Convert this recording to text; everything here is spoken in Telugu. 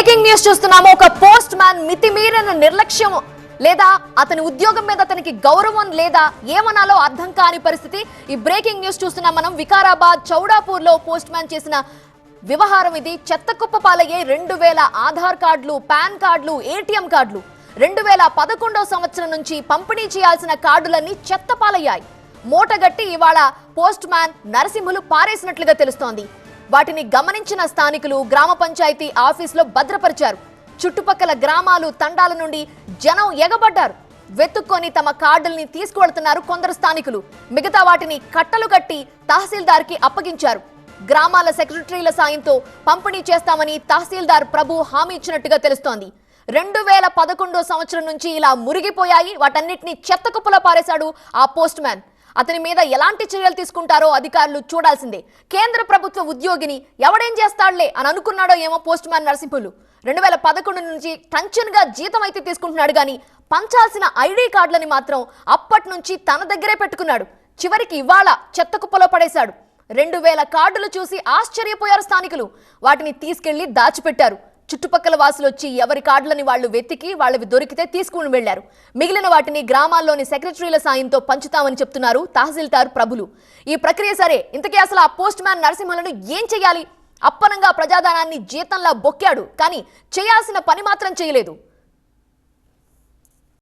బ్రేకింగ్ న్యూస్ చూస్తున్నాము. ఒక పోస్ట్ మ్యాన్ మితిమీరిన నిర్లక్ష్యం లేదా అతని ఉద్యోగం మీద అతనికి గౌరవం లేదా ఏమనాలో అర్థం కాని పరిస్థితి. ఈ బ్రేకింగ్ న్యూస్ చూస్తున్నాం మనం. వికారాబాద్ చౌడాపూర్లో పోస్ట్ మ్యాన్ చేసిన వ్యవహారం ఇది. చెత్త కుప్ప పాలయ్యే రెండు వేల ఆధార్ కార్డులు పాన్ కార్డులు ఏటీఎం కార్డులు. రెండు వేల పదకొండవ సంవత్సరం నుంచి పంపిణీ చేయాల్సిన కార్డులన్నీ చెత్త పాలయ్యాయి మూటగట్టి ఇవాళ పోస్ట్ మ్యాన్ నరసింహులు పారేసినట్లుగా తెలుస్తోంది. వాటిని గమనించిన స్థానికులు గ్రామ పంచాయతీ ఆఫీసులో భద్రపరిచారు. చుట్టుపక్కల గ్రామాలు తండాల నుండి జనం ఎగబడ్డారు. వెతుక్కొని తమ కార్డుల్ని తీసుకువెళ్తున్నారు కొందరు స్థానికులు. మిగతా వాటిని కట్టలు కట్టి తహసీల్దార్కి అప్పగించారు. గ్రామాల సెక్రటరీల సాయంతో పంపిణీ చేస్తామని తహసీల్దార్ ప్రభు హామీ ఇచ్చినట్టుగా తెలుస్తోంది. రెండు వేల పదకొండో సంవత్సరం నుంచి ఇలా మురిగిపోయాయి. వాటన్నిటిని చెత్త కుప్పలో పారేశాడు ఆ పోస్ట్ మ్యాన్. అతని మీద ఎలాంటి చర్యలు తీసుకుంటారో అధికారులు చూడాల్సిందే. కేంద్ర ప్రభుత్వ ఉద్యోగిని ఎవడేం చేస్తాడులే అని అనుకున్నాడో ఏమో పోస్ట్ మ్యాన్ నరసింహులు. రెండు వేల పదకొండు నుంచి టంచన్గా జీతం అయితే తీసుకుంటున్నాడు కానీ పంచాల్సిన ఐడి కార్డులని మాత్రం అప్పటి నుంచి తన దగ్గరే పెట్టుకున్నాడు. చివరికి ఇవాళ చెత్త కుప్పలో పడేశాడు. రెండు వేల కార్డులు చూసి ఆశ్చర్యపోయారు స్థానికులు. వాటిని తీసుకెళ్ళి దాచిపెట్టారు. చుట్టుపక్కల వాసులు వచ్చి ఎవరి కార్డులని వాళ్ళు వెతికి వాళ్ళవి దొరికితే తీసుకుని వెళ్ళారు మిగిలిన వాటిని గ్రామాల్లోని సెక్రటరీల సాయంతో పంచుతామని చెప్తున్నారు తహసీల్దార్ ప్రభులు. ఈ ప్రక్రియ సరే ఇంతకీ అసలు ఆ పోస్ట్ మ్యాన్ నరసింహలను ఏం చేయాలి అప్పనంగా ప్రజాధనాన్ని జీతంలా బొక్కాడు కానీ చేయాల్సిన పని మాత్రం చేయలేదు.